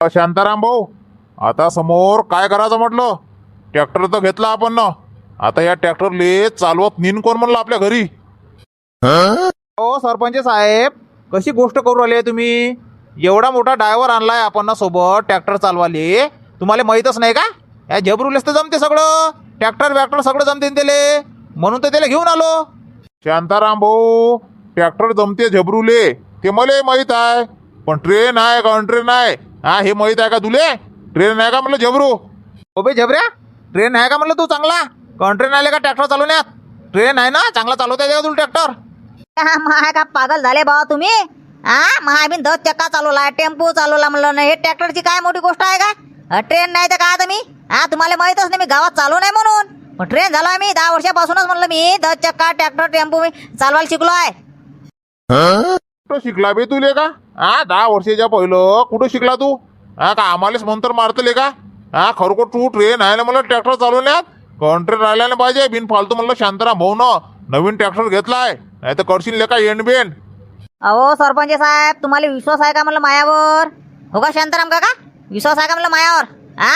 शांताराम भाऊ आता समोर काय करायचं म्हटलं? ट्रॅक्टर तर घेतला आपण ना. आता या ट्रॅक्टरले चालवत नेन कोण म्हणलं आपल्या घरी? हो सरपंच साहेब कशी गोष्ट करू राहिले तुम्ही? एवढा मोठा ड्रायव्हर आणलाय आपण ना सोबत ट्रॅक्टर चालवाले. तुम्हाला माहीतच नाही का? या झबरूलेच तर जमते सगळं. ट्रॅक्टर वॅक्टर सगळं जमते त्याले. म्हणून तर त्याला घेऊन आलो. शांताराम भाऊ ट्रॅक्टर जमते झबरूले. ते मला माहीत आहे. पण ट्रेन आहे का ट्रेन आहे? हा हे माहीत आहे का तुले? ट्रेन आहे का म्हणलं झबरू? ओबे झबऱ्या ट्रेन आहे का म्हणलं तू चांगला? ट्रेन आले का ट्रॅक्टर चालवण्यात? ट्रेन आहे ना चांगला चालवता येते का तुला ट्रॅक्टर हा, महा का पागल झाले भावा तुम्ही? हा महा बी दस चक्का चालवला टेम्पो चालवला म्हणलं ना हे ट्रॅक्टरची काय मोठी गोष्ट आहे का? ट्रेन नाही तर काय आता मी? हा तुम्हाला माहितच नाही मी गावात चालू नाही म्हणून. पण ट्रेन झाला मी दहा वर्षापासूनच म्हणलं मी दस चक्का ट्रॅक्टर टेम्पो मी चालवायला शिकलो आहे. कुठं शिकला बे तुले का? हा दहा वर्षाच्या पहिलं. कुठं शिकला तू? हा का आम्हालाच मंतर मारतले का? हा खरोखर तू ट्रेन आहे ना मला ट्रॅक्टर चालवण्यात? कंट्री राहिला पाहिजे. बिन फालतू म्हणलं शांताराम भाऊ न नवीन ट्रॅक्टर घेतलाय. नाही तर करशील ले का बेन अहो सरपंच साहेब तुम्हाला विश्वास आहे का म्हणलं मायावर? हो का शांताराम काका? विश्वास आहे का म्हणलं मायावर? हा?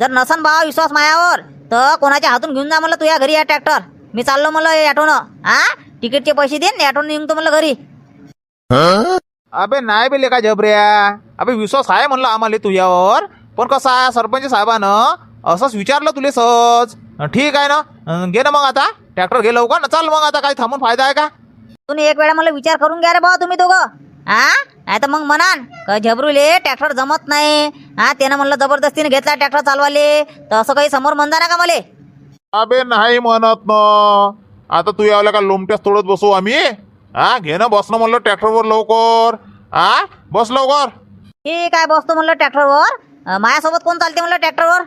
जर नसन भावा विश्वास मायावर तर कोणाच्या हातून घेऊन जा म्हणलं तुझ्या घरी या ट्रॅक्टर मी चाललो म्हणलं ॲटोनं हा? तिकीटचे पैसे देईन ॲटोनं निघतो म्हणलं घरी. अबे नाही बे लेका झबऱ्या. अबे विश्वास आहे म्हणलं आम्हाला तुझ्यावर. पण कसं आहे सरपंच साहेबानं असंच विचारलं तुले सहज. ठीक आहे ना. अं, घे ना मग आता. ट्रॅक्टर घे लवकर. ना चाल मग आता काही थांबून फायदा आहे का? तुम्ही एक वेळा मला विचार करून घ्या रे भावा तुम्ही दोघं. हा नाही तर मग म्हणान का झबरूले ट्रॅक्टर जमत नाही. हा त्यानं म्हणलं जबरदस्तीने घेतला ट्रॅक्टर चालवाले. तर असं काही समोर म्हणता ना का मला. अबे नाही म्हणत न. आता तू यावल्या का लोमट्यास तोडत बसू आम्ही. हा घे ना बस ना म्हणलं ट्रॅक्टरवर लवकर. हा बस लवकर. ठीक आहे बसतो म्हणलं ट्रॅक्टरवर? माझ्यासोबत कोण चालते म्हणलं ट्रॅक्टरवर?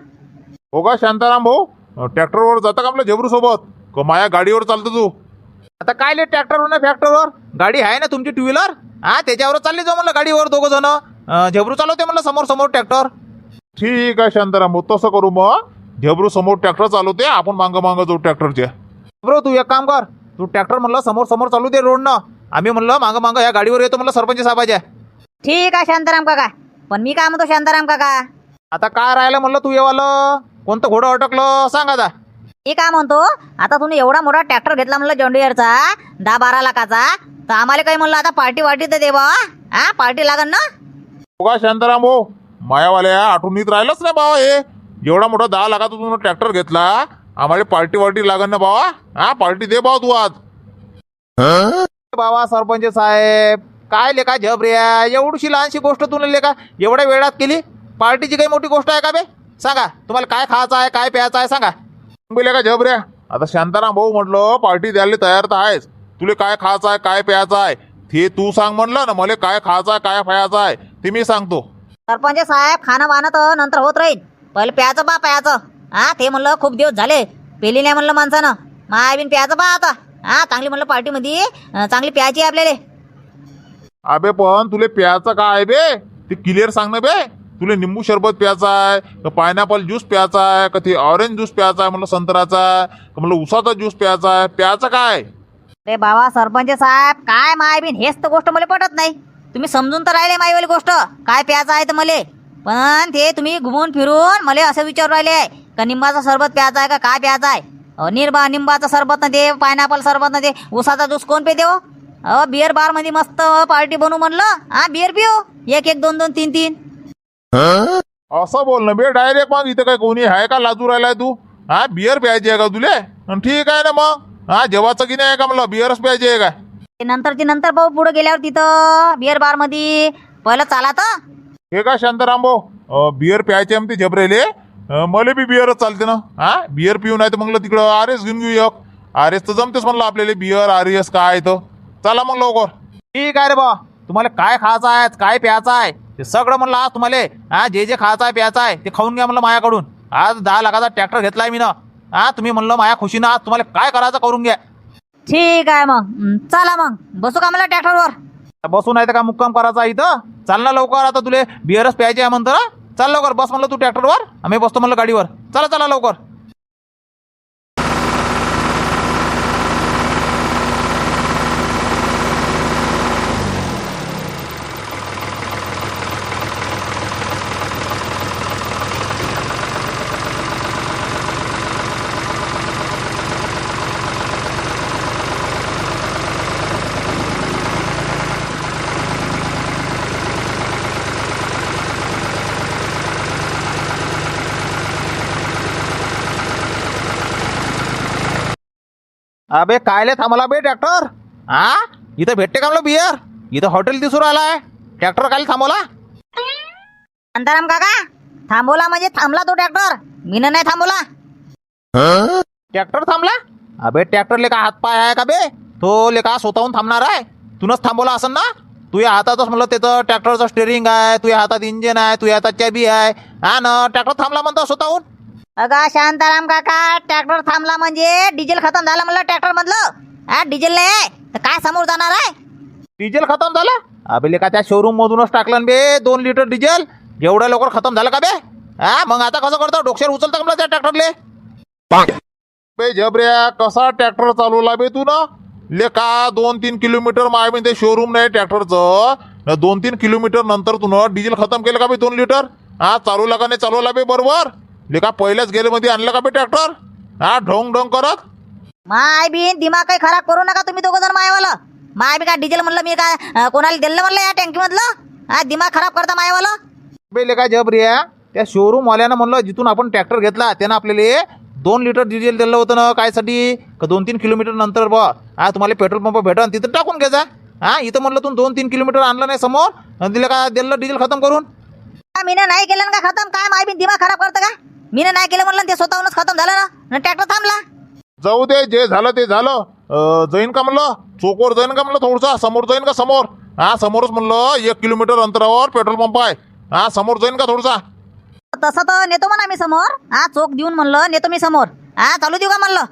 हो का शांताराम भाऊ? ट्रॅक्टरवर जाता का आपल्या झबरू सोबत? का माया गाडीवर चालतो तू. आता काय ले ट्रॅक्टरवर ना फॅक्टरवर गाडी आहे ना तुमची टू व्हीलर हा त्याच्यावर चालली जाऊ म्हणलं गाडीवर दोघं जण. झबरू चालवते म्हणलं समोर समोर ट्रॅक्टर. ठीक आहे शांताराम भाऊ तसं करू मग. झबरू समोर ट्रॅक्टर चालवते आपण मांग मांग जाऊ ट्रॅक्टरच्या ब्रो तू एक काम कर. तू ट्रॅक्टर म्हणलं समोर समोर चालू दे रोडनं. आम्ही म्हणलं मागं मागं या गाडीवर येतो म्हणलं सरपंच साहेबाच्या ठीक आहे शांताराम काका. पण मी काय म्हणतो शांताराम काका? आता काय राहिलं म्हणलं तू येवालं? कोणतं घोडं अटकलं सांग आता. मी काय म्हणतो आता तुम्ही एवढा मोठा ट्रॅक्टर घेतला म्हणलं जॉन्डियरचा दहा बारा लाखाचा तर आम्हाला काही म्हणलं आता पार्टी वाटी तर दे बा. हा पार्टी लागन ना? हो का शांताराम भाऊ मायावाल्या आठवणीत राहिलंच नाही बाबा हे. एवढा मोठा दहा लाखाचा तुम्ही ट्रॅक्टर घेतला आम्हाला पार्टी वार्टी लागन ना बाबा हा पार्टी दे बाबा तू आज. बाबा सरपंच साहेब काय लेका झबऱ्या एवढीशी लहानशी गोष्ट तुला लेका? एवढ्या वेळात केली? पार्टीची काही मोठी गोष्ट आहे का बे? सांगा तुम्हाला काय खायचं आहे काय प्यायचं आहे सांगा. बोले का झबऱ्या आता शांताराम भाऊ म्हटलं पार्टी द्यायला तयार तर आहेस. तुले काय खायचं आहे काय प्यायचं आहे? ते तू सांग म्हणलं ना मला काय खायचं आहे काय प्यायचं आहे ते मी सांगतो. सरपंच साहेब खाणं बाणं तर नंतर होत राहील. पहिले प्यायचं बा प्यायचं. हा ते म्हणलं खूप दिवस झाले. पेली नाही म्हणलं माणसानं. माय बिन प्यायचं बा आता. हा चांगली म्हणलं पार्टीमध्ये चांगली प्यायची आहे आपल्याला. अबे पण तुले प्यायचं काय आहे बे? ते क्लिअर सांग ना बे. तुले निंबू सरबत प्यायचा आहे का पायनॅपल ज्यूस प्यायचा आहे का ते ऑरेंज ज्यूस प्यायचा आहे म्हणलं संत्र्याचा का म्हणलं उसाचा ज्यूस प्यायचा आहे? प्यायचं काय? रे बाबा सरपंच साहेब काय माय बिन? हेच तर गोष्ट मला पटत नाही. तुम्ही समजून तर राहिले मायवाली गोष्ट. काय प्यायचं आहे तर मले. पण ते तुम्ही घुमून फिरून मला असं विचारू राहिले. का निंबाचा सरबत प्यायचा आहे का? काय प्यायचा आहे? निर्बा निंबाचं सरबत न दे पायनॅपल सरबत न दे उसाचा ज्यूस कोण पे देव अहो बिअर बारमध्ये मस्त पार्टी बनवू म्हणलं. हा बिअर पिऊ. एक एक दोन दोन तीन तीन. असं बोल ना बे डायरेक्ट मग इथं काय कोणी आहे का लाजू राहिलाय तू? हा बिअर प्यायची आहे का तुले? ठीक आहे ना मग. हा जेवाचं की नाही आहे का म्हणलं? बिअरच प्यायची आहे का? नंतरची नंतर भाऊ पुढे गेल्यावर तिथं बिअर बारमध्ये पहिलं चाला तर हे का शांताराम भाऊ? बिअर प्यायचे म्हणते झबरेले मला बी बिअरच चालते ना. हा? बिअर पिऊ नाही तर म्हणलं तिकडं आर एस घेऊन घेऊ एक. आर एस तर जमतेच म्हणलं आपल्याला बिअर आर एस काय तर. चला मग लवकर. ठीक आहे रे बा तुम्हाला काय खायचं आहे काय प्यायचं आहे ते सगळं म्हणलं आज तुम्हाला. हा जे जे खायचं आहे प्यायचं आहे ते खाऊन घ्या म्हणलं मायाकडून आज दहा लाखाचा ट्रॅक्टर घेतलाय मी ना हा तुम्ही म्हणलं माया खुशीनं आज तुम्हाला काय करायचं करून घ्या. ठीक आहे मग. हं, चला मग. बसू का मला ट्रॅक्टरवर बसून नाही तर का मुक्काम करायचा आहे इथं? चाल ना लवकर आता तुले बिअरच प्यायचे आहे म्हणतं. ना चाल लवकर बस म्हणलं तू ट्रॅक्टरवर आम्ही बसतो म्हणलं गाडीवर. चला चला लवकर. अबे कायले थांबला बे ट्रॅक्टर? हा इथं भेटते का मला बियर इथं हॉटेल दिसून राहिलाय ट्रॅक्टर कायले थांबवला? शांताराम काका थांबवला म्हणजे थांबला तो ट्रॅक्टर. मीनं नाही थांबवला. ट्रॅक्टर थांबला? अबे ट्रॅक्टर लेका हात पाय आहे का बे? तो लेका स्वतःहून थांबणार आहे. तूनच थांबवला असेल ना? तुझ्या हातातच म्हणलं त्याचं ट्रॅक्टरचं स्टेअरिंग आहे तुझ्या हातात इंजिन आहे तुझ्या हातात चाबी आहे. हा ना ट्रॅक्टर थांबला म्हणतो स्वतःहून? अगा शांताराम काका ट्रॅक्टर थांबला म्हणजे डिझेल खतम झालं म्हणलं ट्रॅक्टर मधलं. हा डिझेल नाही आहे तर काय समोर जाणार आहे? डिझेल खतम झालं? अबे का त्या शोरूम मधूनच टाकलं ना बे दोन लिटर डिझेल एवढ्या लवकर खतम झालं का बे? हा मग आता कसं करतो? डोक्यावर उचलता का मला त्या ट्रॅक्टरले बे जबऱ्या कसा ट्रॅक्टर चालवला बे तू ना? ले का दोन तीन किलोमीटर माय ते शोरूम नाही ट्रॅक्टरचं दोन तीन किलोमीटर नंतर तू ना डिझेल खतम केलं का बे दोन लिटर हा चालू लागा नाही चालवला बे बरोबर? ले का पहिल्याच गेले मध्ये आणलं का बे ट्रॅक्टर? हा ढोंग ढोंग करत? माय बिन दिमाग काही खराब करू नका तुम्ही दोघं जण मायवालं. माय बी काय डिझेल म्हणलं मी काय अं, कोणाला दिलं म्हणलं या टँकी मधलं हा दिमाग खराब करता मायवालं. बेले काय जबरिया त्या शोरूम वाल्यानं म्हणलं जिथून आपण ट्रॅक्टर घेतला त्यानं आपल्याला दोन लिटर डिझेल दिलं होतं ना कायसाठी? का दोन तीन किलोमीटर नंतर बा हा तुम्हाला पेट्रोल पंप भेटन तिथं टाकून घ्यायचा. हा इथं म्हणलं तू दोन तीन किलोमीटर आणलं नाही समोर दिलं का दिलं डिझेल खतम करून? मीनं नाही केलं ना का खतम? काय माय बिन दिमाग खराब करतं का? मीनं नाही केलं म्हणलं ते स्वतःहूनच खतम झालं ना. ट्रॅक्टर थांबला. जाऊ दे जे झालं ते झालं. अं, जाईन का म्हणलं? चोकवर जाईन का म्हणलं थोडसा? समोर जाईन का समोर? हा समोरच म्हणलं एक किलोमीटर अंतरावर पेट्रोल पंप आहे. हा समोर जाईन का थोडसा? तसं तर नेतो म्हणा मी समोर. हा चोक देऊन म्हणलं नेतो मी समोर. हा चालू देऊ का म्हणलं?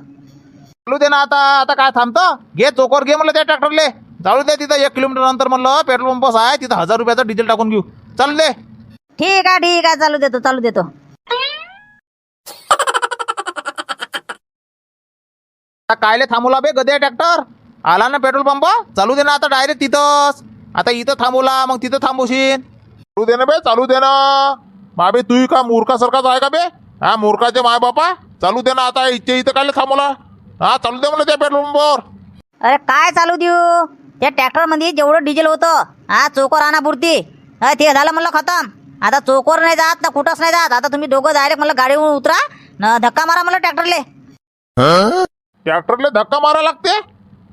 चालू दे ना आता आता काय थांबतं? घे चोकोर घे म्हणलं त्या ट्रॅक्टरले. चालू दे तिथं एक किलोमीटर नंतर म्हणलं पेट्रोल पंप आहे तिथं हजार रुपयाचं डिझेल टाकून घेऊ. चालू दे. ठीक आहे ठीक आहे चालू देतो चालू देतो. आता कायले थांबवला बे गद्या ट्रॅक्टर. आला ना पेट्रोल पंप? चालू दे ना आता डायरेक्ट तिथंच. आता इथं थांबवला मग तिथं थांबवशील चालू दे ना बे चालू दे ना. माबे तू का मूर्खासारखाच आहे का बे? हा मूर्खाचे माय बापा. चालू दे ना आता इथे इथं काय थांबवला हा चालू दे म्हणलं त्या पेट्रोल पंपावर. अरे काय चालू देऊ? त्या ट्रॅक्टरमध्ये जेवढं डिझेल होतं हा चोकोर आणापुरती हा, ते झालं म्हणलं खतम. आता चोकोर नाही जात ना कुठंच नाही जात. आता तुम्ही दोघं डायरेक्ट म्हणलं गाडीवर उतरा न धक्का मारा म्हणलं ट्रॅक्टरले. ट्रॅक्टरले धक्का मारा लागते?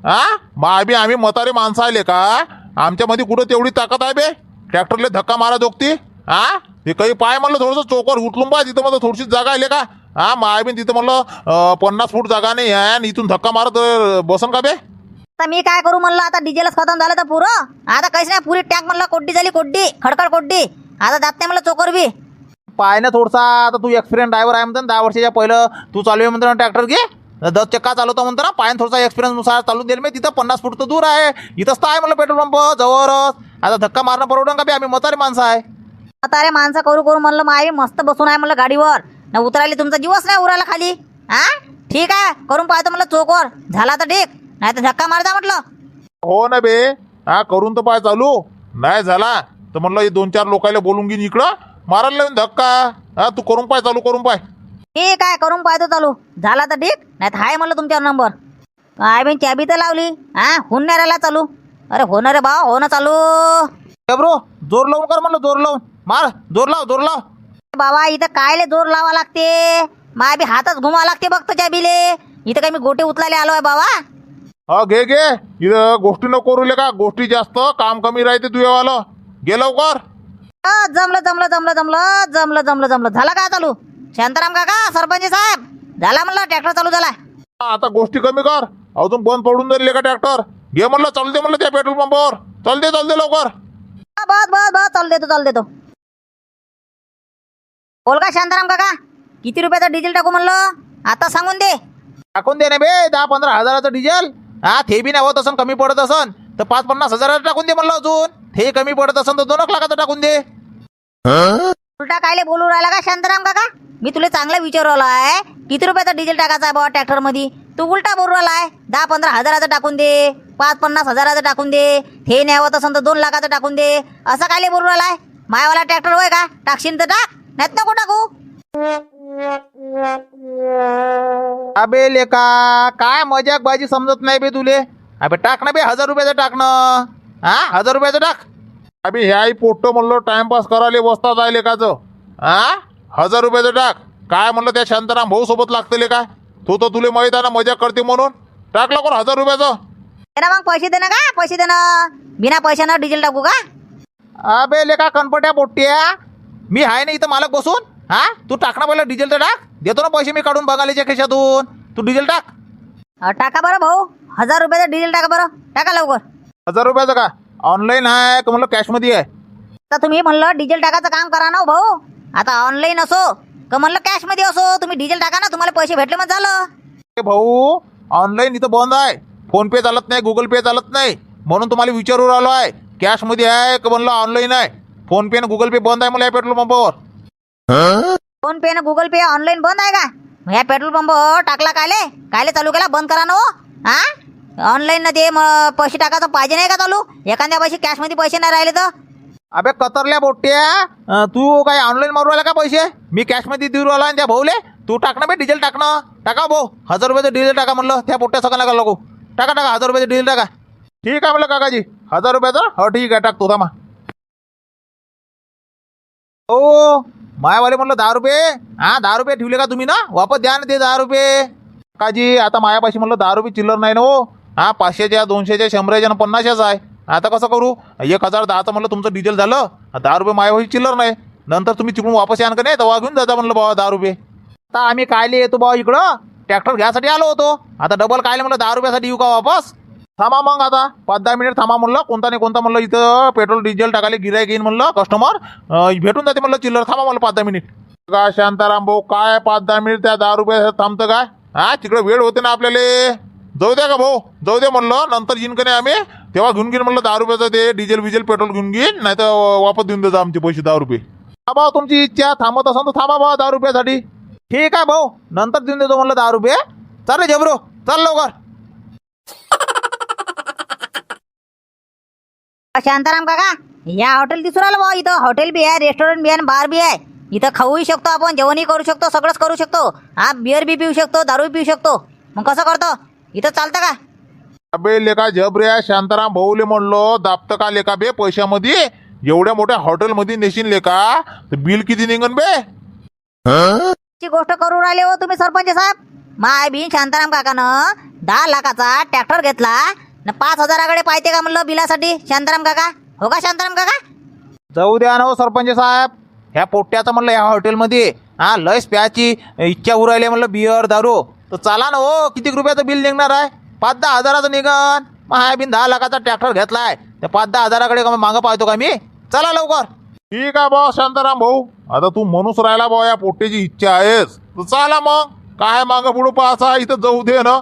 हा माय बी आम्ही म्हातारे माणसं आले का? आमच्यामध्ये कुठं तेवढी ताकद आहे बे? ट्रॅक्टरले धक्का मारा जोगती हा ते काही पाय म्हणलं थोडंसं चोकर उठलून पा तिथं म्हणलं थोडीशी जागा आले का हा माय बी तिथं म्हणलं पन्नास फूट जागा नाही आहे आणि इथून धक्का मारत बसन का बे? आता मी काय करू म्हणलं आता डिझेलच खतम झालं तर पुरं. आता काहीच नाही पुरी टँक म्हणलं कोड्डी झाली कोड्डी. खडखड कोड्डी. आता जात नाही म्हणलं चोकर बी. पाय ना थोडसा आता तू एक्सपिरियन्स ड्रायव्हर आहे म्हणतो दहा वर्षाच्या पहिलं तू चालू आहे म्हणतो ट्रॅक्टर घे. दस चक्का चालवतो म्हणतो ना? पायन थोडसा एक्सपिरियन्सनुसार चालून देईल मी. तिथं पन्नास फूट तर दूर आहे. इथंच तर आहे म्हणलं पेट्रोल पंप जवळच. आता धक्का मारणं परवडन का बे? आम्ही म्हातारे माणसं आहे. आता अरे माणसं करू करू म्हणलं माय मस्त बसून आहे म्हणलं गाडीवर. न उतरायला तुमचा जीवच नाही उरायला खाली. हा ठीक आहे. करून पाहतो म्हणलं चोकवर झाला तर ठीक. नाही तर धक्का मारता म्हटलं. हो ना बे. हा करून तर पाय चालू. नाही झाला तर म्हणलं हे दोन चार लोकायला बोलून घेईन इकडं. मारायला लावून धक्का. हा तू करून पाय चालू करून पाय. ठीक आहे करून पाहतो चालू? झाला तर ठीक नाही तर हाय म्हणलं तुमच्यावर नंबर काय बिन चाबी तर लावली हा? होऊन नाही राहिला चालू. अरे हो ना रे भाऊ हो ना चालू. ब्रो जोर लावून कर म्हणलं जोर लावून. मार जोर लाव जोर लाव. बाबा इथं कायले जोर लावा लागते? माय बी हातच घुमा लागते बघतो चाबीले इथं काय मी गोटे उचलायला आलोय बाबा. हा घे घे. इथं गोष्टी नको करू ले का गोष्टी जास्त काम कमी राहते तुझ्यावालं गे लवकर. अ, जमलं जमलं जमलं जमलं जमलं जमलं जमलं. झालं का चालू? शांताराम काका सरपंच साहेब झाला म्हणलं ट्रॅक्टर चालू झाला. आता गोष्टी कमी कर. अजून बंद पडून जाईल का ट्रॅक्टर घे म्हणलं चालू दे म्हणलं त्या पेट्रोल पंपावर चल दे चल दे लवकर. हा, बस बस बस चालू देतो चालू देतो. बोल का शांताराम काका किती रुपयाचं डिझेल टाकू म्हणलं? आता सांगून दे. टाकून दे ना बे दहा पंधरा हजाराचं डिझेल हा ते बी नाही होत असन कमी पडत असन. तर पाच पन्नास हजाराचं टाकून दे म्हणलं अजून. ते कमी पडत असन तर दोन एक लाखाचं टाकून दे. उलटा कायले बोलू राहिला का शांताराम काका? मी तुला चांगला विचारवला आहे किती रुपयाचा डिझेल टाकायचा आहे बाबा ट्रॅक्टरमध्ये तू उलटा बोलू राहिला आहे दहा पंधरा हजाराचं टाकून दे. पाच पन्नास हजाराचं टाकून दे. हे नाही होत असेल तर दोन लाखाचं टाकून दे. असं कायले बोलू राहिला आहे मायावाला ट्रॅक्टर होय का? टाकशील तर टाक. नाहीत नको टाकू. अबे लेका काय मजाक बाजी समजत नाही बे तुले? अबे टाक ना बे हजार रुपयाचं टाक ना. हा हजार रुपयाचं टाक. अभि ह्याही पोट्ट म्हणलं टाइमपास करायला बसतात आहे लेकाचं हा हजार रुपयाचं टाक. काय म्हणलं त्या शांताराम भाऊ सोबत लागतं ले का? तो तर तुले माहीत आहे ना मजा करते म्हणून. टाक लवकर हजार रुपयाचं? मग पैसे दे ना का? पैसे दे ना. बिना पैशानं डिझेल टाकू का? अबे लेका कनपट्या पोट्ट्या मी आहे ना इथं मालक बसून? हा तू टाक ना पहिलं डिझेल तर टाक. देतो ना पैसे मी काढून बघालीच्या खिशातून. तू डिझेल टाक. अ, टाका बरं भाऊ. हजार रुपयाचं डिझेल टाका बरं. टाका लवकर. हजार रुपयाचं का? ऑनलाईन आहे का म्हणलं कॅशमध्ये आहे. तर तुम्ही म्हणलं डिझेल टाकायचं काम करा ना हो भाऊ. आता ऑनलाईन असो का म्हणलं कॅशमध्ये असो तुम्ही डिझेल टाका ना तुम्हाला पैसे भेटले मग झालं. ए भाऊ ऑनलाईन इथं बंद आहे. फोन पे चालत नाही गुगल पे चालत नाही. म्हणून तुम्हाला विचारू राहिलो आहे कॅशमध्ये आहे का म्हणलं ऑनलाईन आहे? फोन पे आणि गुगल पे बंद आहे मला या पेट्रोल पंपावर. फोन पे ना गुगल पे ऑनलाईन बंद आहे का? ह्या पेट्रोल पंप टाकला कायले? कायले चालू केला? बंद करा ना हो. हा ऑनलाईन ना ते म- पैसे टाकायचं पाहिजे नाही का चालू? एखाद्या पैसे कॅशमध्ये पैसे नाही राहिले तर? अबे कतरल्या बोट्या. तू काय ऑनलाईन मारू राहिला का पैसे? मी कॅशमध्ये देऊ राहिला आणि त्या भाऊले? तू टाकणं बे डिझेल टाकणं टाका भाऊ हजार रुपयाचं डिझेल टाका म्हणलं. त्या पोट्ट्या सगळं नका. लागू टाका टाका हजार रुपयाचं डिझेल टाका. ठीक आहे म्हणलं काकाजी. हजार रुपयाचं? हो ठीक आहे टाकतो थांबा. ओ मायावाले म्हणलं दहा रुपये. हा दहा रुपये ठेवले का तुम्ही ना? वापस द्या ना ते दहा रुपये. काकाजी आता मायापाशी म्हणलं दहा रुपये चिल्लर नाही ना हो. हा पाचशेच्या दोनशेच्या शंभराच्या आणि पन्नासच्याच आहे. आता कसं करू? एक हजार दहाचं म्हणलं तुमचं डिझेल झालं दहा रुपये मायापाशी चिल्लर नाही. नंतर तुम्ही तिकडून वापस यान का नाही? तेव्हा घेऊन जाता म्हणलं बाबा दहा रुपये. आता आम्ही कायले येतो बाबा इकडं. ट्रॅक्टर घ्यायसाठी आलो होतो. आता डबल कायले म्हणलं दहा रुपयासाठी येऊ का वापस? थांबा मग आता. पाच दहा मिनिट थांबा म्हणलं. कोणता नाही कोणता म्हणलं इथं पेट्रोल डिझेल टाकायला गिरायक येईन म्हणलं कस्टमर भेटून जाते म्हणलं चिल्लर थांबा म्हणलं पाच दहा मिनिट का शांताराम भाऊ काय पाच दहा मिनिट त्या दहा रुपये थांबतं काय? हा तिकडे वेळ होते ना आपल्याला. जाऊ द्या का भाऊ? जाऊ दे म्हणलं नंतर येईन का नाही आम्ही? तेव्हा घेऊन घेईन म्हणलं दहा रुपयाचं ते डिझेल विजेल पेट्रोल घेऊन घेईन नाही तर वापस देऊन देतो आमचे पैसे दहा रुपये. हा भाऊ तुमची इच्छा थांबत असाल तर थांबा भाऊ दहा रुपयासाठी. ठीक आहे भाऊ नंतर देऊन देतो म्हणलं दहा रुपये. चालेल जबरो चाल लवकर. शांताराम काका या हॉटेल दिसून आलं भाऊ इथं हॉटेल बी आहे रेस्टॉरंट बी आहे आणि बार बी आहे. इथं खाऊही शकतो आपण जेवणही करू शकतो सगळंच करू शकतो. हा बिअर बी पिऊ शकतो दारू पिऊ शकतो. मग कसं करतो? इथं चालतं का? अबे लेका जबरे शांताराम भाऊले म्हणलो दाबतं का लेका बे पैशामध्ये? एवढ्या मोठ्या हॉटेलमध्ये नेशीन लेका. तर बिल किती निघन बे? ची गोष्ट करू राहिले हो तुम्ही सरपंच साहेब. माय बी शांताराम काकानं दहा लाखाचा ट्रॅक्टर घेतला न पाच हजाराकडे पाहिजे का म्हणलं बिलासाठी? शांताराम काका? हो का शांताराम काका? जाऊ द्या ना हो सरपंच साहेब. ह्या पोट्याचं म्हणलं ह्या हॉटेलमध्ये. हा लयच प्याची इच्छा उरायली म्हणलं बियर दारू. तर चाला ना हो किती रुपयाचं बिल निघणार आहे? पाच दहा हजाराचं निघन. मग हा बिन दहा लाखाचा ट्रॅक्टर घेतलाय. त्या पाच दहा हजाराकडे का मागं पाहतो का मी? चला लवकर. ठीक आहे बा शांताराम भाऊ. आता तू म्हणूस राहिला बा या पोट्याची इच्छा आहेस तर चाला मग. काय मागं पुढं पाहसा इथं जाऊ दे ना.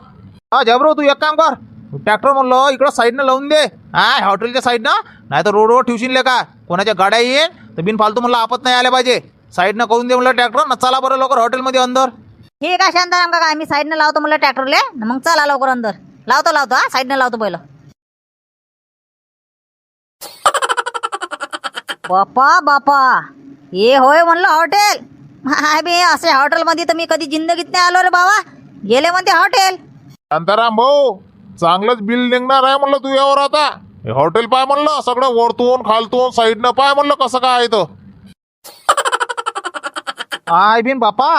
हा जबरो तू एक काम कर. ट्रॅक्टर म्हणलं इकडं साईडनं लावून दे. हा हॉटेलच्या साईडनं नाही तर रोडवर ठेवशील ले का? कोणाच्या गाड्या येईन. तर बिन फालतू म्हणलं आपत नाही आल्या पाहिजे. साईडनं करून दे म्हणलं ट्रॅक्टर ना चला बरं लवकर हॉटेलमध्ये अंदर. ठीक आहे शांताराम काका आम्ही साईडनं लावतो म्हणलं ट्रॅक्टरले मग चला लवकर अंदर. लावतो लावतो हा. साईडनं लावतो पहिलं. बापा बापा हे होय म्हणलं हॉटेल हाय बे असे हॉटेलमध्ये तर मी कधी जिंदगीत नाही आलो रे बाबा. गेले म्हणते हॉटेल शांताराम भाऊ चांगलंच बिल निघणार आहे म्हणलं तू यावर आता. हे हॉटेल पाय म्हणलं सगळं वरतून खालतून साईडनं पाय म्हणलं कसं काय आहे तर आय बिन बापा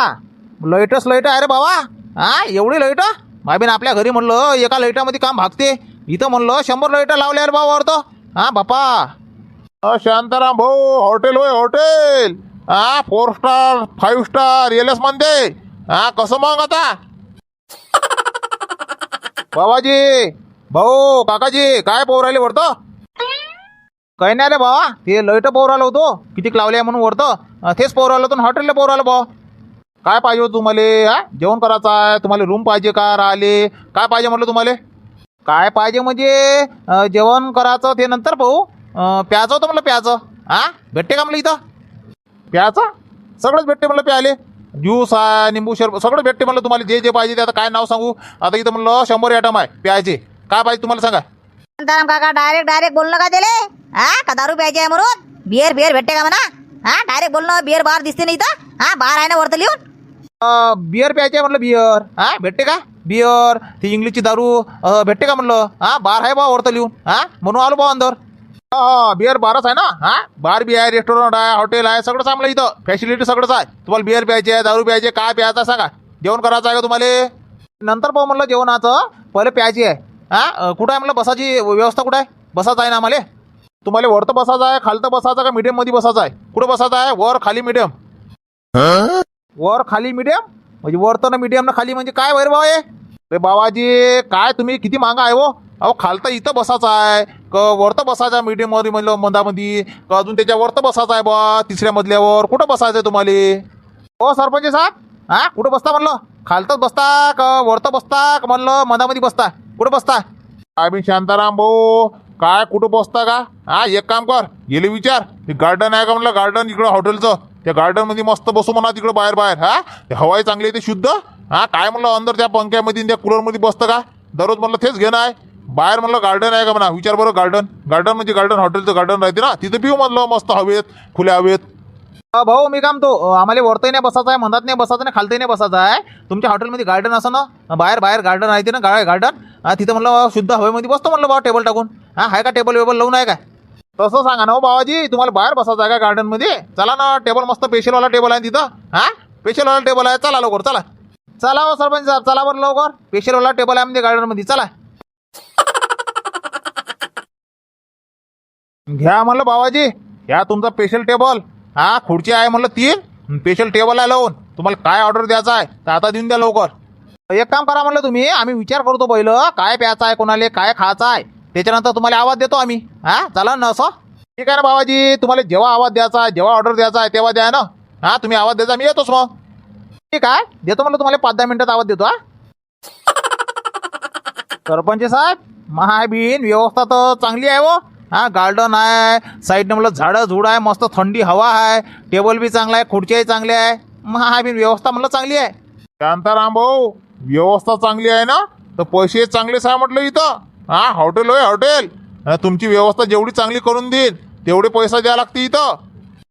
लाईटच लाइट आहे रे बाबा. हा एवढी लाइट माय बिन आपल्या घरी म्हणलं एका लाईटामध्ये काम भागते. इथं म्हणलं शंभर लाइट लावल्या रे बाबा वरतं. हा बापा. अ, शांताराम भाऊ हॉटेल होय हॉटेल. हा four star five star L S म्हणते हा कसं मग आता? बाबाजी भाऊ काकाजी काय पोर राहिले वरतं? काही नाही रे बाबा ते लाइट पोर आलो होतो. किती लावले म्हणून वरतं. तेच पोर आलो होतो हॉटेलला पोर आलो भाऊ. काय पाहिजे होतं तुम्हाला हा? जेवण करायचं आहे तुम्हाला रूम पाहिजे का? राहिले. काय पाहिजे म्हटलं तुम्हाला? काय पाहिजे म्हणजे अं, जेवण करायचं ते नंतर भाऊ अं, प्यायचं होतं म्हटलं प्यायचं. हा? भेटते का म्हटलं इथं? प्याचं सगळंच भेटते म्हटलं प्याले ज्यूस आहे निंबू शरबत सगळं भेटते म्हटलं तुम्हाला. जे जे पाहिजे ते आता काय नाव सांगू? आता इथं म्हणलं शंभर आयटम आहे प्यायचे. काय पाहिजे तुम्हाला सांगा? शांताराम काका डायरेक्ट डायरेक्ट बोललं का त्याले? हा? का दारू प्यायची आहे म्हणून? बिअर बिअर भेटते का म्हणा? हा? डायरेक्ट बोलणं बिअर बार दिसते नाही इथं? हा? बार आहे ना वरतं लिहून? बियर प्यायचे आहे म्हटलं बियर हा भेटते का? बियर ती इंग्लिशची दारू भेटते का म्हणलं हा बार आहे बा वरतं लिहून हा म्हणून आलो बा अंदर. हा बिअर बारच आहे ना? हा बार बी आहे रेस्टॉरंट आहे हॉटेल आहे सगळंच आम्हाला इथं. फॅसिलिटी सगळंच आहे. तुम्हाला बिअर प्यायचे आहे दारू प्यायचे काय प्यायचं सांगा. जेवण करायचं आहे का तुम्हाला? नंतर पाहू म्हणलं जेवणाचं. पहिले प्यायची आहे. हा कुठं आहे म्हणलं बसाची व्यवस्था कुठं आहे? बसायचं आहे ना आम्हाला? तुम्हाला वरतं बसायचं आहे खालतं बसायचं का मीडियममध्ये बसायचं आहे? कुठं बसायचं आहे? वर खाली मीडियम वर खाली मीडियम म्हणजे वर तर मीडियम ना खाली म्हणजे काय वैरभाव आहे रे बाबाजी काय तुम्ही किती मागा आहे हो? अहो खालता इथं बसायचं आहे. क वर तर बसायचं आहे मीडियममध्ये म्हणलं मंदामध्ये का अजून त्याच्या वर तर बसायचं आहे बा तिसऱ्या मजल्यावर कुठं बसायचं आहे तुम्हाला? हो सरपंच साहेब. हा कुठं बसता म्हणलं? खालतच बसता का वरतं बसता का म्हणलं मधामध्ये बसता. कुठं बसता? काय शांताराम भाऊ. काय कुठं बसता का? हा एक काम कर गेले विचार. ते गार्डन आहे का म्हणलं? गार्डन इकडं हॉटेलचं त्या गार्डनमध्ये मस्त बसू म्हणा तिकडं बाहेर बाहेर हा? ते हवाई चांगली आहे ते शुद्ध. हा काय म्हणलं अंदर त्या पंख्यामध्ये त्या कूलरमध्ये बसतं का? दररोज म्हणलं तेच घेणं आहे. बाहेर म्हणलं गार्डन आहे का म्हणा? विचार बरं गार्डन गार्डन म्हणजे गार्डन हॉटेलचं गार्डन राहते ना? तिथं पिऊ म्हणलं मस्त हवेत खुल्या हवेत. भाऊ मी काम तो आम्हाला वरतही नाही बसायचं आहे म्हणतात नाही बसायचं नाही खालतही नाही बसायचं आहे. तुमच्या हॉटेलमध्ये गार्डन असं ना बाहेर बाहेर गार्डन आहे ते ना गा गार्डन तिथं म्हणलं शुद्ध हवेमध्ये बसतो म्हणलं बाबा टेबल टाकून. हा आहे का टेबल वेबल लावून आहे का तसं सांगा ना हो बाबाजी तुम्हाला बाहेर बसायचं आहे का गार्डनमध्ये चला ना टेबल मस्त स्पेशलवाला टेबल आहे तिथं. हा? स्पेशलवाला टेबल आहे. चला लवकर चला. चला हो सरपंच साहेब चला बरं लवकर. स्पेशलवाला टेबल आहे म्हणजे गार्डनमध्ये चला. घ्या म्हणलं बाबाजी घ्या तुमचा स्पेशल टेबल हा खुर्ची आहे म्हणलं तीन. स्पेशल टेबल आहे लावून. तुम्हाला काय ऑर्डर द्यायचा आहे तर आता देऊन द्या लवकर. एक काम करा म्हणलं तुम्ही आम्ही विचार करतो पहिलं काय प्यायचं आहे कोणाला काय खायचं आहे. त्याच्यानंतर तुम्हाला आवाज देतो आम्ही. हा चला ना असं? ठीक आहे ना बाबाजी तुम्हाला जेव्हा आवाज द्यायचा आहे जेव्हा ऑर्डर द्यायचा आहे तेव्हा द्या ना. हा तुम्ही आवाज द्यायचा मी येतोच मग. ठीक आहे देतो म्हणलं तुम्हाला पाच दहा मिनिटात आवाज देतो हा. सरपंच साहेब महाबीन व्यवस्था तर चांगली आहे व हा गार्डन आहे. साईडनं म्हणलं झाडं झुड आहे मस्त थंडी हवा आहे. टेबल बी चांगला आहे खुर्च्याही चांगल्या आहे. महाबीन व्यवस्था म्हणलं चांगली आहे. शांताराम भाऊ व्यवस्था चांगली आहे ना? तर पैसे चांगलेच आहे म्हटलं इथं. हा हॉटेल होय हॉटेल हा, तुमची व्यवस्था जेवढी चांगली करून देईन तेवढे पैसा द्या लागते इथं.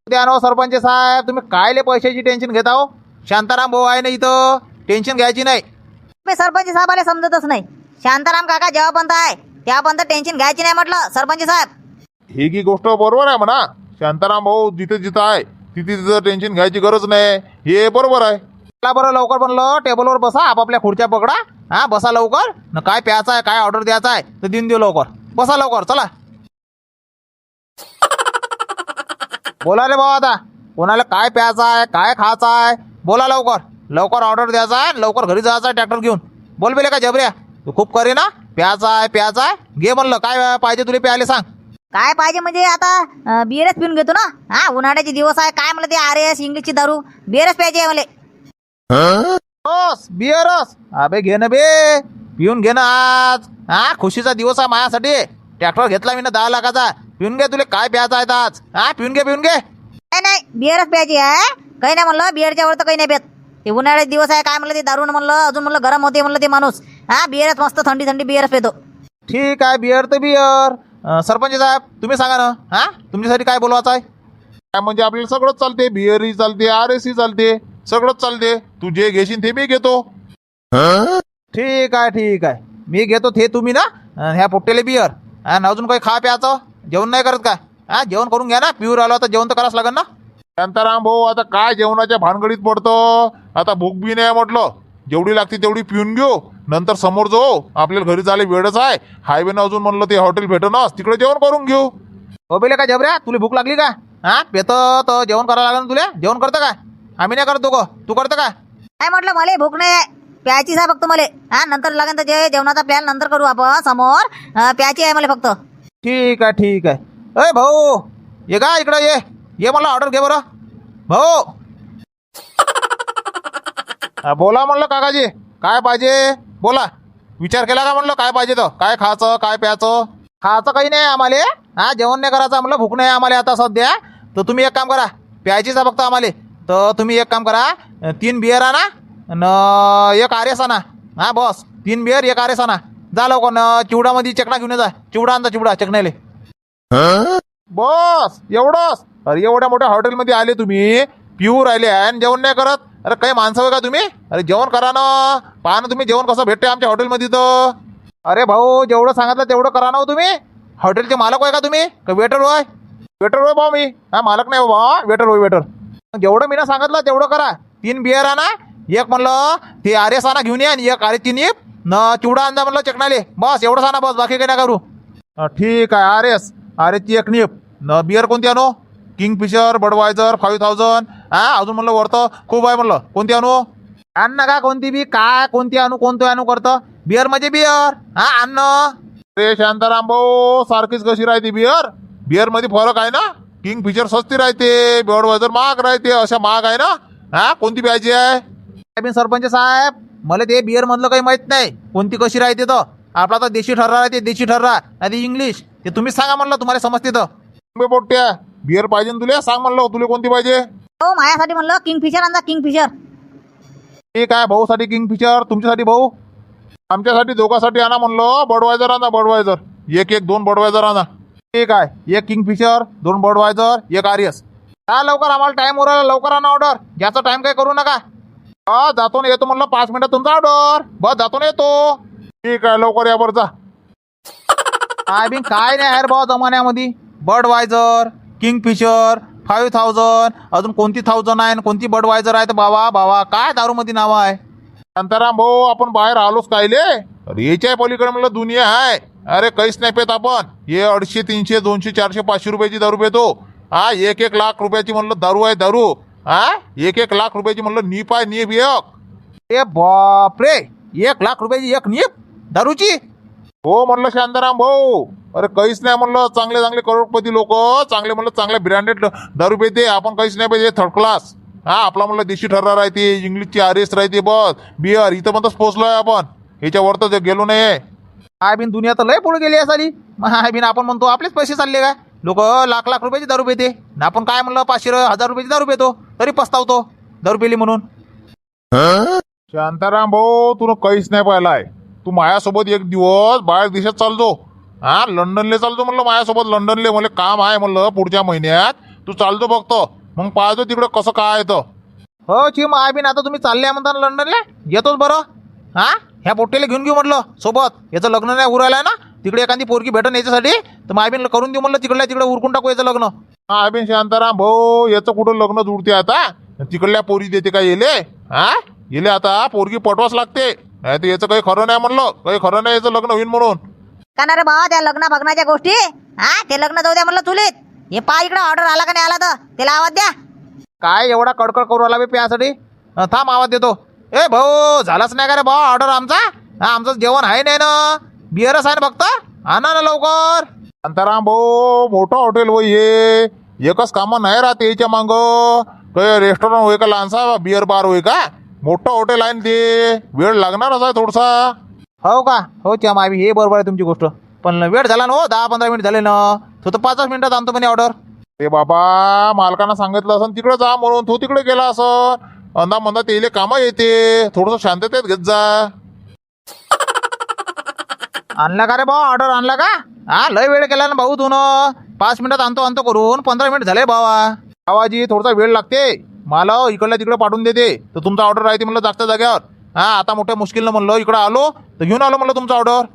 द्या ना हो सरपंच साहेब. तुम्ही कायले पैशाची टेन्शन घेता हो? शांताराम भाऊ आहे ना इथं. टेन्शन घ्यायची नाही. सरपंच साहेबाला समजतच नाही. शांताराम काका जेव्हापर्यंत आहे तेव्हापर्यंत टेन्शन घ्यायची नाही म्हटलं सरपंच साहेब. ही की गोष्ट बरोबर आहे म्हणा. शांताराम भाऊ जिथे जिथं आहे तिथे तिथं टेन्शन घ्यायची गरज नाही. हे बरोबर आहे. चला बरं लवकर म्हणलं टेबलवर बसा आपापल्या खुर्च्या पकडा. हा बसा लवकर. न काय प्यायचं आहे काय ऑर्डर द्यायचा आहे तर देऊन देऊ लवकर. बसा लवकर चला. बोला रे भाऊ आता. कोणाला काय प्यायचं आहे काय खायचं आहे बोला लवकर. लवकर ऑर्डर द्यायचा आहे लवकर घरी जायचं आहे ट्रॅक्टर घेऊन. बोल बेले का जबऱ्या? तू खूप करे ना प्यायचा आहे प्यायचा आहे घे म्हणलं काय पाहिजे तुला प्यायला सांग. काय पाहिजे म्हणजे आता अं, बिअरच पिऊन घेतो ना? हा उन्हाळ्याचे दिवस आहे काय मला ते आर एस इंग्लिशची दारू बिअरच प्यायची आहे मला बिअरस अबे घे ना बे. पिऊन घे ना आज. हा खुशीचा दिवस आहे माझ्यासाठी. ट्रॅक्टर घेतला मी ना दहा लाखाचा. पिऊन घे तुला काय प्यायचं आहे आज? हा पिऊन घे पिऊन घे. नाही नाही बिअरच प्यायची आहे. काही नाही म्हणलं बिअरच्या वर तर काही नाही पेत. ते उन्हाळ्याचे दिवस आहे काय म्हणलं ते दारू म्हणलं अजून म्हणलं गरम होते म्हणलं ते माणूस. हा बिअरच मस्त थंडी थंडी बिअरच पेतो. ठीक आहे बिअर तर बिअर. अं, सरपंच साहेब तुम्ही सांगा ना. हा? तुमच्यासाठी काय बोलवायचं आहे? काय म्हणजे आपल्याला सगळंच चालते बिअरही चालते आर एसही चालते सगळंच चालते. तू जे घेशील ते मी घेतो. ठीक आहे ठीक आहे. मी घेतो ते तुम्ही ना अं, ह्या पोट्टेले बिअर. आणि अजून काही खा प्यायचं जेवण नाही करत का हा जेवण करून घ्या ना. पिऊर आलो तर जेवण तर करावंच लागेल ना. शांताराम भाऊ आता काय जेवणाच्या भानगडीत पडतो? आता भूक बी नाही म्हटलं. जेवढी लागते तेवढी पिऊन घेऊ. नंतर समोर जाऊ आपल्याला घरी जायला वेळच आहे. हायवेनं अजून म्हणलं ते हॉटेल भेटणं तिकडे जेवण करून घेऊ. हो बेले का जबऱ्या? तुला भूक लागली का? हा? पेत तर जेवण करायला लागलं ना तुला? जेवण करतं का? आम्ही नाही करत दोघं. तू करतं का? काय म्हटलं? मला भूक नाही. आहे प्यायचीच आहे फक्त मला. हा? नंतर लागेल तर जे जेवणाचा प्लॅन नंतर करू आपण समोर. अं, प्यायची आहे मला फक्त. ठीक आहे ठीक आहे. अय भाऊ! ये का इकडं? ये. ये मला ऑर्डर घे बरं. भाऊ! हा, बोला म्हणलं काकाजी. काय पाहिजे? बोला. विचार केला का म्हणलं? काय पाहिजे तर? काय खायचं? काय प्यायचं? खायचं काही नाही आम्हाला. हा जेवण नाही करायचं आम्हाला भूक नाही आम्हाला आता सध्या. तर तुम्ही एक काम करा. प्यायचीच आहे फक्त आम्हाला. तर तुम्ही एक काम करा. तीन बिअर आणा न एक आर एस आणा. हा बस. तीन बिअर एक आर एस आणा. जा लवकर. न चिवडामध्ये चकना घेऊन जा. चिवडा आणता चिवडा चकण्याले. बस. एवढंच. अरे एवढ्या मोठ्या हॉटेलमध्ये आले तुम्ही. पिऊ राहिले आहे आणि जेवण नाही करत? अरे काही माणसं आहे का तुम्ही? अरे जेवण करा ना. पहा ना तुम्ही जेवण कसं भेटते आमच्या हॉटेलमध्ये तर अरे भाऊ जेवढं सांगितलं तेवढं करा ना हो तुम्ही. हॉटेलचे मालक आहे का तुम्ही? का वेटर होय? वेटर होय भाऊ मी. हा मालक नाही हो बाबा वेटर होय वेटर जेवढं मी ना सांगितलं तेवढं करा. तीन बिअर आणा. एक म्हणलं ते आरे साना घेऊन या आणि एक आरे तिनीप न चिवडा आणजा म्हणलं चकनाले. बस एवढं साना बस बाकी काही ना करू. ठीक आहे आर एस एक निप न बिअर कोणती आणू? किंगफिशर बडवायझर फाईव्ह थाउजंड हा अजून म्हणलं वरतं. खूप आहे म्हणलं. कोणती आणू आण ना का कोणती बी? काय? कोणती आणू कोणती आणू करतं? बिअर म्हणजे बिअर. हा आण ना रे शांताराम भाऊ सारखीच कशी राहते बिअर? बिअरमध्ये फरक आहे ना? किंग फिशर सस्ती राहते बर्डवायझर महाग राहते अशा महाग आहे ना? हा कोणती प्यायची आहे? सरपंच साहेब मला ते बिअर मधलं काही माहीत नाही. कोणती कशी राहते तर? आपला तर देशी ठररा राहते देशी ठररा नाही इंग्लिश. ते तुम्हीच सांगा म्हणलं तुम्हाला समजते तर. बे बिअर पाहिजे तुला? सांग म्हणलं तुला कोणती पाहिजे? हो माझ्यासाठी म्हणलं किंगफिशर आणजा किंगफिशर ठीक आहे भाऊसाठी किंगफिशर तुमच्यासाठी भाऊ? आमच्यासाठी दोघांसाठी आणा म्हणलं. बडवायझर आणा बडवायझर एक एक दोन बडवायझर आणा. ठीक आहे एक किंगफिशर दोन बडवायझर एक आर्यस काय लवकर आम्हाला टाईम उरायला लवकर आणा ऑर्डर घ्यायचा टाईम काही करू नका. हा जातो ना येतो म्हणलं पाच मिनिटात तुमचा ऑर्डर बस जातो ना येतो. ठीक आहे लवकर या बरं जा. काय बिन काय नाही यार भाऊ जमान्यामध्ये. Budweiser Kingfisher five thousand अजून कोणती थाउजंड आहे आणि कोणती बडवायझर आहे? तर बाबा बाबा काय दारूमध्ये नावं आहे? शांताराम भाऊ आपण बाहेर आलोच कायले? अरे याच्या पलीकडे म्हणलं दुनिया आहे. अरे काहीच नाही पेत आपण. हे अडीचशे तीनशे दोनशे चारशे पाचशे रुपयाची दारू पेतो. हा एक एक लाख रुपयाची म्हणलं दारू आहे दारू. हा एक एक लाख रुपयाची म्हणलं नीप आहे नीप एक. ए बापरे एक लाख रुपयाची एक नीप दारूची? हो म्हणलं शांताराम भाऊ. अरे काहीच नाही म्हणलं चांगले चांगले करोडपती लोक चांगले म्हणलं चांगले ब्रँडेड दारू पेते आपण काहीच नाही पाहिजे थर्ड क्लास हा आपला म्हणलं देशी ठररा राहते इंग्लिशची आर राहते बस बिअर इथं पण पोहोचलोय आपण. याच्यावर तर गेलो नाही काय बिन दुनिया तर लय पुढे गेली आहे साली. हाय बिन आपण म्हणतो आपलेच पैसे चालले काय? लोक लाख लाख रुपयाची दारू पेते. आणि आपण काय म्हणलं पाचशे हजार रुपयाची दारू पेतो तरी पस्तावतो दारू पेली म्हणून. शांताराम भाऊ तुला काहीच नाही पाहिलाय. तू माझ्यासोबत एक दिवस बाहेर देशात चालतो. हा लंडनले चालतो म्हणलं माझ्यासोबत. लंडनले मला काम आहे म्हणलं पुढच्या महिन्यात. तू चालतो बघतो मग पाहतो तिकडं कसं काय आहे तर हो चिम आय बिन आता तुम्ही चालले आहे म्हणता ना लंडनला? येतोच बरं. हा? ह्या पोट्टेला घेऊन घेऊ म्हटलं सोबत. याचं लग्न नाही उरायला ना? तिकडे एखादी पोरगी भेटन याच्यासाठी? तर मायबीन करून देऊ म्हणलं तिकडल्या तिकडे उरकून टाकू याचं लग्न. हा बिन शांताराम भाऊ याचं कुठं लग्न जुडते आता? तिकडल्या पोरी देते का येले? हा? येले आता पोरगी पटवाच लागते. नाही तर याचं काही खरं नाही म्हणलं. काही खरं नाही याचं लग्न होईल म्हणून. का ना रे बाबा त्या लग्न बघण्याच्या गोष्टी? हा ते लग्न जाऊ द्या म्हणलं चुलीत. हे पा इकडे ऑर्डर आला का नाही आला तर? त्याला आवाज द्या. काय एवढा कडकड करू आला बे प्यासाठी? अं, थांब आवाज देतो. ए भाऊ झालाच नाही का रे भाऊ ऑर्डर आमचा? हा आमचं जेवण आहे नाही ना? बिअरच आहे ना फक्त आणा ना लवकर. शांताराम भाऊ मोठं हॉटेल होय हे. एकच कामं नाही राहते याच्या मांग. काय रेस्टॉरंट होय का लहानसा बिअर बार होय का? मोठं हॉटेल आहे ना ते. वेळ लागणारच आहे थोडसा. हो का? हो च्या मावी हे बरोबर आहे तुमची गोष्ट. पण वेळ झाला ना हो दहा पंधरा मिनिट झाले ना. तो तर पाचच मिनिटात आणतो म्हणे ऑर्डर ते बाबा मालकानं सांगितलं असं तिकडे जा म्हणून. तो तिकडे गेला असं. अंदा मंदा तेले कामं येते. थोडस शांततेत घेत जा. आणला का रे भाऊ ऑर्डर आणला का? हा लय वेळ केला ना भाऊ तू न पाच मिनिटात आणतो आणतो करून. पंधरा मिनिट झाले भावा. आवाजी थोडासा वेळ लागते. मला इकडल्या तिकडे पाठवून देते तर तुमचा ऑर्डर राहते म्हणलं जागच्या जाग्यावर हा आता मोठ्या मुश्किलनं म्हणलं इकडं आलो तर घेऊन आलो म्हणलं तुमचा ऑर्डर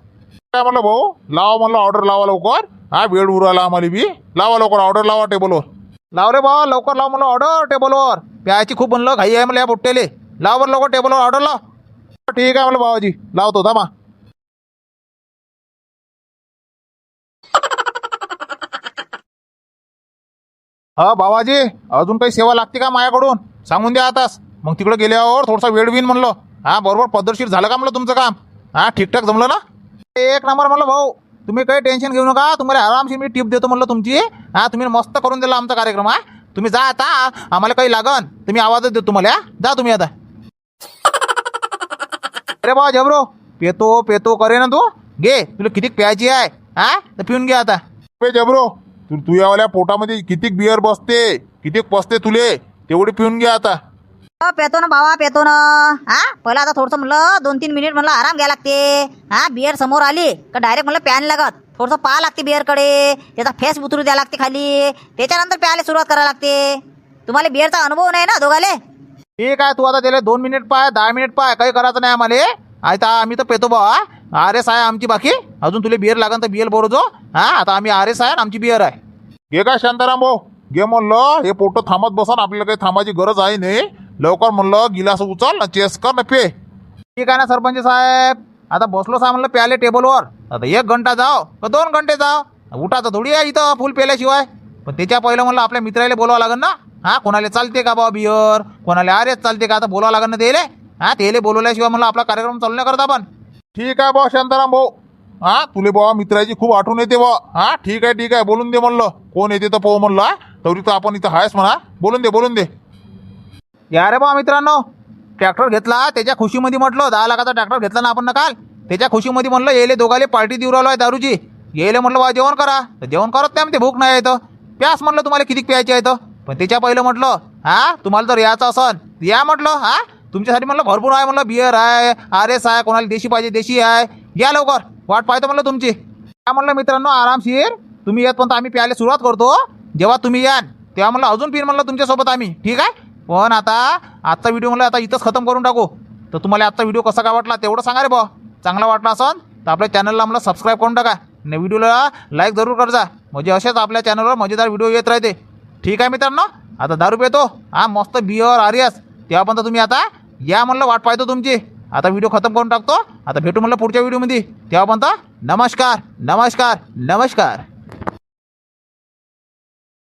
काय म्हणलं भाऊ? लावा म्हणलं ऑर्डर लावा लवकर. हा वेळ उराला आम्हाला बी. लावा लवकर ऑर्डर लावा टेबलवर लाव रे भाऊ लवकर लाव म्हणलं ऑर्डर टेबलवर प्यायची खूप म्हणलं घाई आहे म्हणलं या पोट्टेले लाव बरं लवकर टेबलवर ऑर्डर लाव. ठीक आहे म्हणलं बाबाजी लावतो थांबा. हा बाबाजी अजून काही सेवा लागते का माझ्याकडून सांगून द्या आताच. मग तिकडे गेल्यावर थोडासा वेळ बीन म्हणलं. हा बरोबर पद्धतशीर झालं का म्हणलं तुमचं काम? हा ठीकठाक जमलं ना? एक नंबर म्हणलं भाऊ तुम्ही काही टेन्शन घेऊ नका तुम्हाला आरामशीर मी टिप देतो म्हणलं तुमची. हा तुम्ही मस्त करून दिला आमचा कार्यक्रम हा. तुम्ही जा आता आम्हाला काही लागन तुम्ही आवाजच देतो तुम्हाला जा तुम्ही आता. अरे बा जबरो पेतो पेतो करे ना तू. घे तुला किती प्यायची आहे हा? तर पिऊन घे आता. जबरो तू पोटामध्ये कितीक बिअर बसते कितीक पसते तुले तेवढी पिऊन घे आता. पेतो ना बाबा पेतो ना. हा? पहिला आता थोडंसं म्हणलं दोन तीन मिनिट म्हणलं आराम घ्या लागते. हा? बिअर समोर आली का डायरेक्ट म्हणलं पॅन लागत. थोडंसं पाहा लागते बिअरकडे त्याचा फेस उतरू द्या लागते खाली. त्याच्यानंतर प्यायला सुरुवात करायला लागते. तुम्हाला बिअरचा अनुभव नाही ना दोघाले? ठीक आहे तू आता त्याला दोन मिनिट पाय दहा मिनिट पाय काही करायचं नाही आम्हाला. आता आम्ही तर पेतो बा आर एस आहे आमची बाकी. अजून तुला बिअर लागन तर बिअर बरोजो. हा आता आम्ही आर एस आहे आमची बिअर आहे. घे काय शांताराम भाऊ? घे म्हणलं हे पोटं थांबत बसा आपल्याला काही थांबायची गरज आहे नाही. लवकर म्हणलं गिलास उचल ना चेस कर ना पे. ठीक आहे ना सरपंच साहेब? आता बसलो सा म्हणलं प्याले टेबलवर. आता एक घंटा जाव. का दोन घंटे जाव? उठाचं थोडी आहे इथं फुल पेल्याशिवाय. पण त्याच्या पहिलं म्हणलं आपल्या मित्राला बोलावं लागेल ना? हा कोणाला चालते का बा बियर कोणाला आरेच चालते का? आता बोलावं लागेल ना त्याले? हा त्याले बोलवल्याशिवाय म्हणलं आपला कार्यक्रम चालू नाही करत आपण. ठीक आहे बा शांताराम भाऊ. हा तुले बाबा मित्राची खूप आठवण येते बा हा ठीक आहे ठीक आहे. बोलून दे म्हणलं. कोण येते तर पाहू म्हणलं तरी तर आपण इथं आहेस म्हणा. बोलून दे बोलून दे. या रे बा मित्रांनो ट्रॅक्टर घेतला त्याच्या खुशीमध्ये म्हटलं दहा लाखाचा ट्रॅक्टर घेतला ना आपण ना काल? त्याच्या खुशीमध्ये म्हटलं येले दोघाले पार्टी देऊ राहिलो आहे दारूची. येले म्हटलं बा जेवण करा. तर जेवण करत नाही म्हणते भूक नाही येतं प्यास म्हटलं तुम्हाला किती प्यायचे तर पण त्याच्या पहिलं म्हटलं हा तुम्हाला जर यायचं असन. या म्हटलं हा तुमच्यासाठी म्हटलं भरपूर आहे म्हटलं बियर आहे आर एस आहे कोणाला देशी पाहिजे देशी आहे. या लवकर वाट पाहतो म्हटलं तुमची. काय म्हणलं मित्रांनो आरामशीर तुम्ही येत पण आम्ही प्यायला सुरुवात करतो जेव्हा तुम्ही याल तेव्हा म्हटलं अजून पिन म्हणलं तुमच्यासोबत आम्ही. ठीक आहे? पण आता आजचा व्हिडिओ मला आता इथंच खतम करून टाकू. तर तुम्हाला आजचा व्हिडिओ कसा काय वाटला तेवढं सांगा रे बा चांगला वाटला असन तर आपल्या चॅनलला मला सबस्क्राईब करून टाका. आणि व्हिडिओला लाईक जरूर करजा. म्हणजे असेच आपल्या चॅनलवर मजेदार व्हिडिओ येत राहते. ठीक आहे मित्रांनो? आता दारू पितो. हा मस्त बिअर आर्यस. तेव्हापर्यंत तुम्ही आता या म्हणलं वाट पाहतो तुमची. आता व्हिडिओ खतम करून टाकतो. आता भेटू म्हणलं पुढच्या व्हिडिओमध्ये तेव्हापर्यंत नमस्कार नमस्कार नमस्कार.